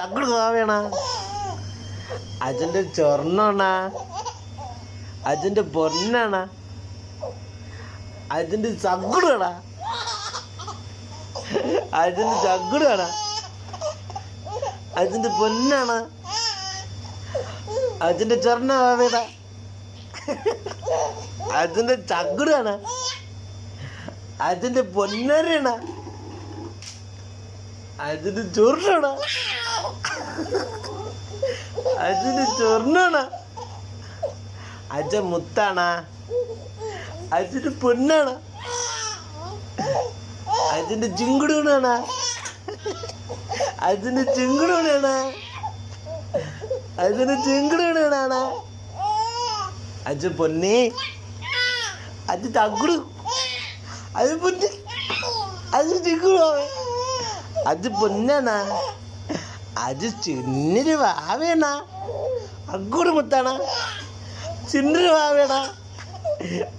ചക്കട് വേണ. അജന്റെ ചൊർണാണ. അജന്റെ പൊന്നാണ. അജന്റെ ചക്കുടാണ അജന്റെ ചക്കുടാണ അജന്റെ പൊന്നാണ്. അജന്റെ ചൊർണ വേട അജന്റെ ചക്കുടാണ് അജന്റെ പൊന്നരണ. അജന്റെ ചൊറിനാണ് അതിന് ചൊറിനാണ് അജ മുത്താണ്. അജന് പൊന്നാണ്. അജന് ചിങ്കുടൂണാണ് അജന് ചിങ്കുടൂണാണ് അജന് ചിങ്കുടൂണാണ് അജ പൊന്നേ. അത് തകുടു അത് പൊന്നി. അത് ചിങ്കുടോ. അത് പൊന്നാണ്. അത് ചിന്നൊരു വാവേണ. അങ്ങോട്ട് മുത്താണ് ചിന്നൊരു വാവേണ.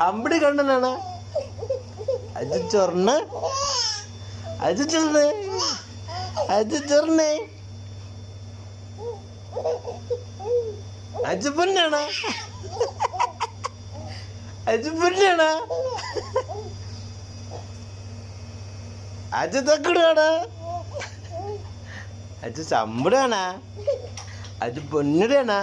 അമ്പടി കണ്ണനാണ്. അത് ചൊറണ് അത് ചൊർണ അത് ചൊർണ അജു പൊന്നാണ്. അജു പൊന്നാണ്. അജു തക്കടാണ്. അത് സമ്പടാണ് അത് പൊന്നിടാണ്.